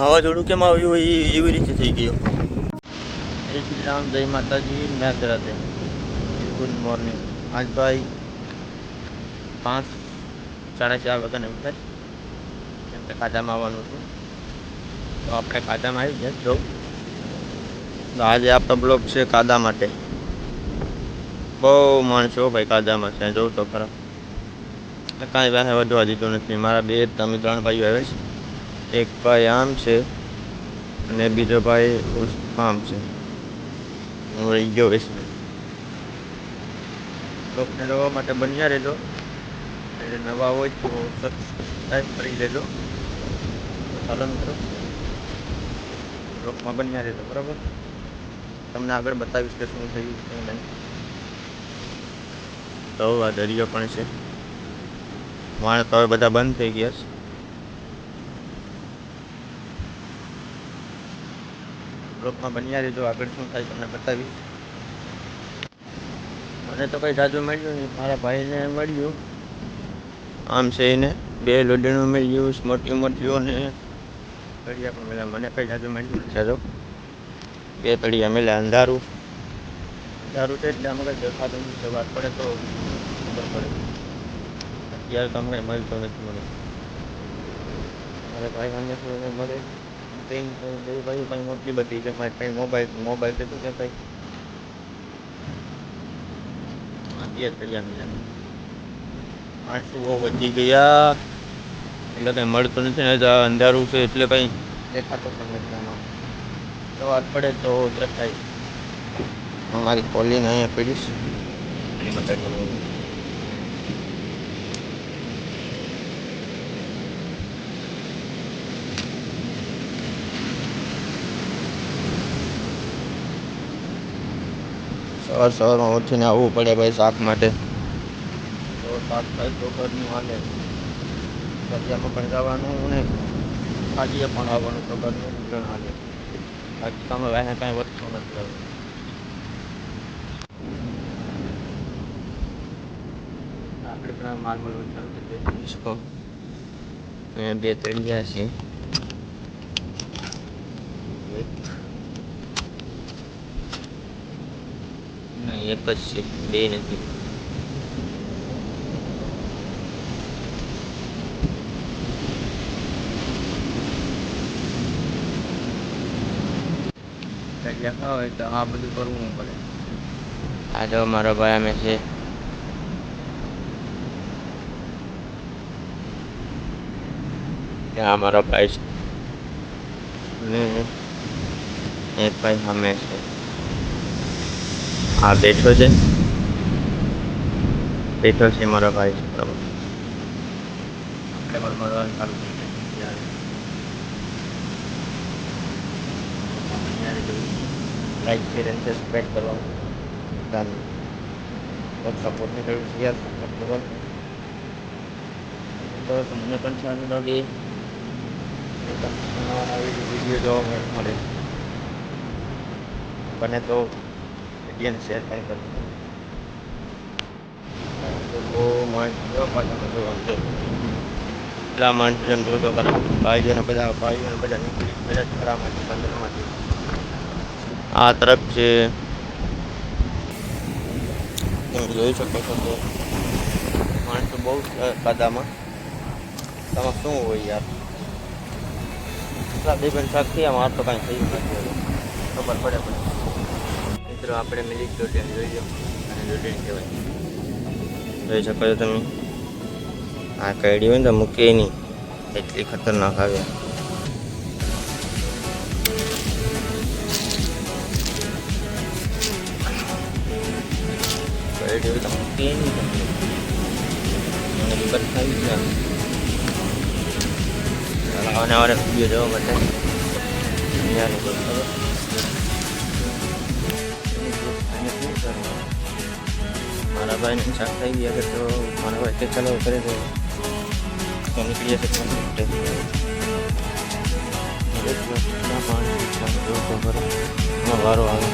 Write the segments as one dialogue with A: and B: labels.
A: વાવાઝોડું કેમ આવ્યું? હોય એવી રીતે થઈ ગયું. જય શ્રી રામ, જય માતાજી. મેદરાતે ગુડ મોર્નિંગ. આજ ભાઈ પાંચ, સાડા ચાર વાગ્યાને ઉઠાય કેમ કે કાદામાં આવવાનું હતું. તો આપણે કાદામાં આવી ગયા જો તો આજે આપણો બ્લોગ છે કાદા માટે. બહુ માણસો ભાઈ કાદામાં છે. જોઉં તો ખરા. કાંઈ પાસે વધવા દીધું નથી. મારા બે તમે ત્રણ ભાઈઓ આવે છે. એક ભાઈ આમ છે અને બીજો ભાઈ આમ છે. રહી ગયો વેસી લોકને જોવા માટે બન્યા રહેજો. એટલે નવા હોય તો સબસ્ક્રાઈબ કરી લેજો. ચાલો મિત્રો લોકમાં બન્યા રહેજો, બરાબર? તમને આગળ બતાવીશ કે શું થયું શું નહીં. તો આ દરિયો પણ છે. વાણ તો હવે બધા બંધ થઈ ગયા છે. બ્લોકમાં બન્યા રહેજો આગળ શું થાય તમને બતાવીશ. મને તો કંઈ જાજુ મળ્યું નહીં, મારા ભાઈને મળ્યું. આમ છે એને બે લોડીનું મળ્યું મોટી અને પડિયા પણ મળ્યા. મને કંઈ જાજુ મળ્યું નથી જાજો. બે પડિયા મળ્યા, અંધારું. અંધારું છે એટલે આમાં કંઈ દેખાતું નથી વાત પડે તો ખબર પડે. અત્યારે તો અમને મળતો નથી મને. મારા ભાઈ મને મળે બે ભાઈ ભાઈ મોટી બધી છે મારી પાસે મોબાઈલ મોબાઈલ છે તો કે ભાઈ મળ્યા માણસો બહુ વધી ગયા, એટલે કંઈ મળતું નથી, ને અંધારું છે એટલે કંઈ દેખાતો પણ નથી તો વાત પડે તો દેખાય મારી કોલિંગ અહીંયા પડીશ. સવાર સવારમાં ઉઠીને આવવું પડે ભાઈ શાક માટે. તો શાક થાય તો ઘરનું હાલે. ફરિયામાં પણ જવાનું ને કાઢીએ પણ આવવાનું તો ઘરનું ગુજરાન હાલે. બાકી તમે વાહે કાંઈ વધતો નથી આપણે પણ માલ માલ દઈએ શકો બે ત્રણ છે એક નહીં એક જ છે બે નથી. લખા હોય તો આ બધું કરવું પડે. આ જો મારો ભાઈ અમે છે. ત્યાં મારો ભાઈ છે. એક ભાઈ સામે છે. આ બેઠો છે. બેઠો છે મારો ભાઈ. બરાબર. આપણે પણ મળવાનું ચાલુ લાઈક શેર અને સબસ્ક્રાઈબ કરવાનું ચાલુ. સપોર્ટની જરૂર છે યાર. સપોર્ટ કરવાનું તો તમને પણ સારું લાગે. નવા નવા વીડિયો જોવા મળે. બને તો વિડીયોને શેર પણ કરો જોવા છે? એટલા માણસ જેમ જોતો ખરા ભાઈઓને બધા ભાઈઓને બધા નીકળી, બધા ખરામાંથી બંદરમાંથી આ તરફ છે. તમે જોઈ શકો છો તો માણસો બહુ કાદામાં તમે શું હોય યાર? એટલા બે બેન શાક થયા, માર તો કાંઈ થયું નથી. ખબર પડે પડે મિત્રો આપણે મિલિક દોઢિયા જોઈ લો. અને દોઢિયા કહેવાય. જોઈ શકો છો તમે. આ કઈડી હોય ને તો મૂકે નહીં. એટલી ખતરનાક આવે. કઈડી હોય તો મૂકે નહીં. મને વિપત થઈ છે આવને આવને વીડિયો જોવા માટે. અહીંયા લોકો ખબર મારા ભાઈને શાક થઈ ગયા કે તો મારા ભાઈ કે ચાલો કરે તો તો નીકળી જશે તો માટે વારો આવે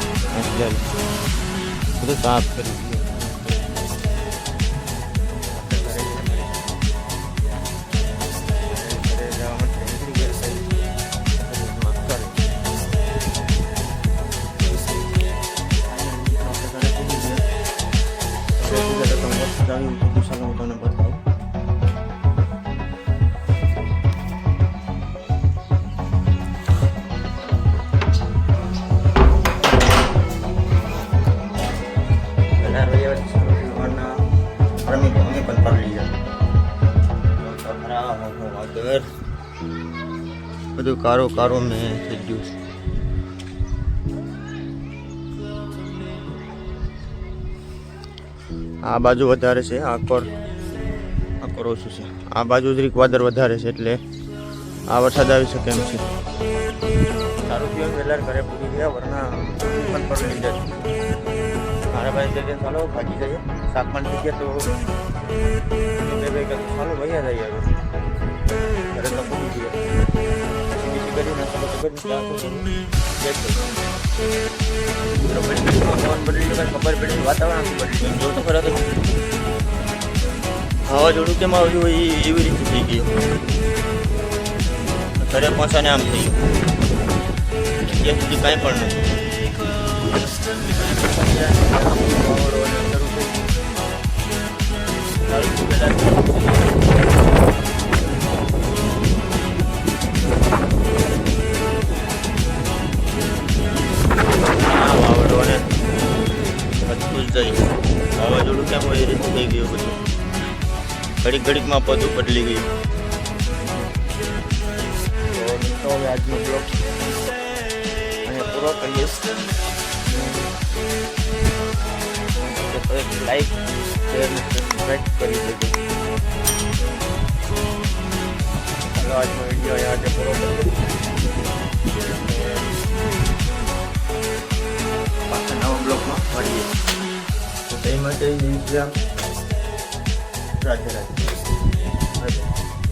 A: બધું સાફ કરી. અમે પણ પડી લીધા. બધું કારો કારો મેં થઈ ગયું છે. આ બાજુ વધારે છે આકર આકર ઓછું છે. આ બાજુ જરીક વાદર વધારે છે, એટલે આ વરસાદ આવી શકે એમ છે. સારું પીવાનું વહેલા ઘરે પૂરી ગયા, વરના પડી લીધા છે. મારા ભાઈ કે ચાલો ભાગી જઈએ. શાક થઈ ગયા તો ભાઈ ચાલો ભૈયા જઈએ હવે. ઘરે તો પૂરી ગયા પછી બીજી કરી નાસ્તો તો કરી ચા તો કરી બેઠ ગઈ. મિત્રો બધી ઘડીમાં પવન બદલી ગયો, ખબર પડી વાતાવરણ તો ખરા તો. વાવાઝોડું કેમ આવ્યું? એવી રીતે થઈ ગયું. ઘરે પહોંચાને આમ થઈ ગયું. ત્યાં કાંઈ પણ નથી. વાવાઝોડું કેમ એ રીતે થઈ ગયું બધું ઘડીક ઘડીકમાં બધું બદલી ગયું તો હવે આજનો બ્લોગ અહીંયા પૂરો કરીએ લાઈક શેર સબસ્ક્રાઈબ કરી દેજો ચાલો આજનો વીડિયો અહીંયા આજે પૂરો પાછા નવા બ્લોગમાં મળીએ તો તે માટે રાજ્ય રાધે